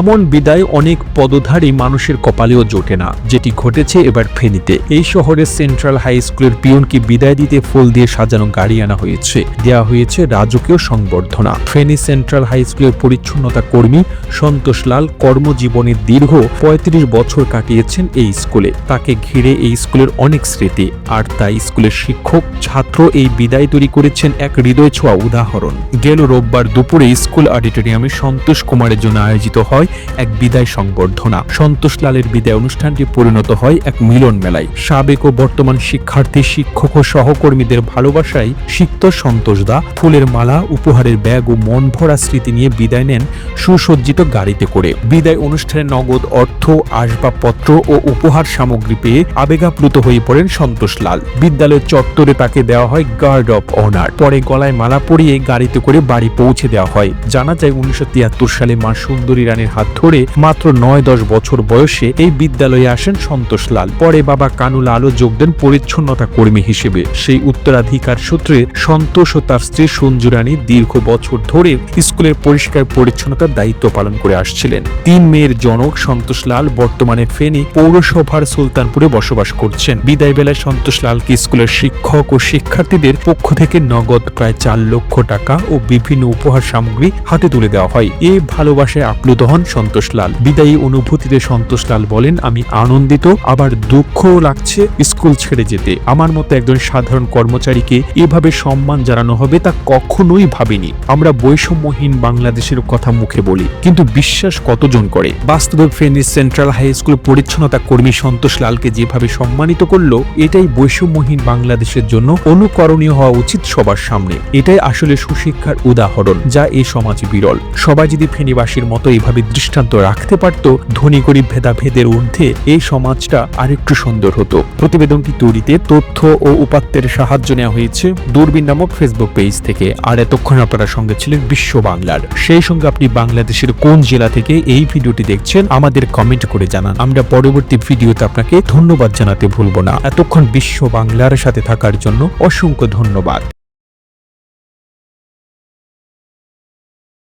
এমন বিদায় অনেক পদধারী মানুষের কপালেও জোটে না, যেটি ঘটেছে এবার ফেনীতে। এই শহরের সেন্ট্রাল হাই স্কুলের পিয়নকে বিদায় দিতে ফুল দিয়ে সাজানো গাড়ি আনা হয়েছে। দেওয়া হয়েছে রাজকীয় সংবর্ধনা। ফেনী সেন্ট্রাল হাই স্কুলের পরিচ্ছন্নতা কর্মী সন্তোষ লাল কর্মজীবনের দীর্ঘ পঁয়ত্রিশ বছর কাটিয়েছেন এই স্কুলে। তাকে ঘিরে এই স্কুলের অনেক স্মৃতি। আর তাই স্কুলের শিক্ষক, ছাত্র এই বিদায় তৈরি করেছেন এক হৃদয় ছোঁয়া উদাহরণ। গেল রোববার দুপুরে স্কুল অডিটোরিয়ামে সন্তোষ কুমারের জন্য আয়োজিত হয় এক বিদায় সংবর্ধনা। সন্তোষ লালের বিদায় অনুষ্ঠানটি পরিণত হয় এক মিলন মেলায়। সাবেক ও বর্তমান শিক্ষার্থী, শিক্ষক ও সহকর্মীদের ভালোবাসায় সিক্ত সন্তোষ দা ফুলের মালা, উপহারের ব্যাগ ও মন ভরা স্মৃতি নিয়ে বিদায় নেন সুসজ্জিত গাড়িতে করে। বিদায় অনুষ্ঠানে নগদ অর্থ, আসবাবপত্র ও উপহার সামগ্রী পেয়ে আবেগাপ্লুত হয়ে পড়েন সন্তোষ লাল। বিদ্যালয়ের চত্বরে তাকে দেওয়া হয় গার্ড অফ অনার। পরে গলায় মালা পরিয়ে গাড়িতে করে বাড়ি পৌঁছে দেওয়া হয়। জানা যায় উনিশশো তিয়াত্তর সালে মা সুন্দরী রানীর হাত ধরে মাত্র নয় দশ বছর বয়সে এই বিদ্যালয়ে আসেন সন্তোষ লাল। পরে বাবা কানুল আলো যোগ দেন পরিচ্ছন্নতা কর্মী হিসেবে। সেই উত্তরাধিকার সূত্রে সন্তোষ ও তার স্ত্রী সঞ্জু রানী দীর্ঘ বছর ধরে স্কুলের পরিষ্কার পরিচ্ছন্নতার দায়িত্ব পালন করে আসছিলেন। তিন মেয়ের জনক সন্তোষ লাল বর্তমানে ফেনী পৌরসভার সুলতানপুরে বসবাস করছেন। বিদায় বেলায় সন্তোষ লালকে স্কুলের শিক্ষক ও শিক্ষার্থীদের পক্ষ থেকে নগদ প্রায় চার লক্ষ টাকা ও বিভিন্ন উপহার সামগ্রী হাতে তুলে দেওয়া হয়। এ ভালোবাসায় আপ্লুত হন সন্তোষ লাল। বিদায়ী অনুভূতিতে সন্তোষ লাল বলেন, আমি আনন্দিত, আবার দুঃখও লাগছে স্কুল ছেড়ে যেতে। আমার মতো একজন সাধারণ কর্মচারীকে এভাবে সম্মান জানানো হবে তা কখনোই ভাবিনি। আমরা বৈষম্যহীন বাংলাদেশের কথা মুখে বলি, কিন্তু বিশ্বাস কতজন করে? বাস্তবে ফেনীর সেন্ট্রাল হাই স্কুল পরিচ্ছন্নতা কর্মী সন্তোষ লালকে যেভাবে সম্মানিত করল, এটাই বৈষম্যহীন বাংলাদেশের জন্য অনুকরণীয় হওয়া উচিত সবার সামনে। এটাই আসলে সুশিক্ষার উদাহরণ, যা এই সমাজে বিরল। সবাই যদি ফেনীবাসীর মতো এভাবে দৃষ্টান্ত রাখতে পারত, ধনী গরিব ভেদাভেদের ঊর্ধ্বে এই সমাজটা আরেকটু সুন্দর হতো। প্রতিবেদনটি তৈরিতে তথ্য ও উপাত্তের সাহায্য নেওয়া হয়েছে দূরবীন নামক ফেসবুক পেজ থেকে। আর এতক্ষণ আপনারা সঙ্গে ছিলেন বিশ্ব বাংলার। সেই সঙ্গে আপনি বাংলাদেশের কোন জেলা থেকে এই ভিডিওটি দেখছেন, আমাদের কমেন্ট করে জানান। আমরা পরবর্তী ভিডিওতে আপনাকে ধন্যবাদ জানাতে ভুলব না। এতক্ষণ বিশ্ব বাংলার সাথে থাকার জন্য অসংখ্য ধন্যবাদ।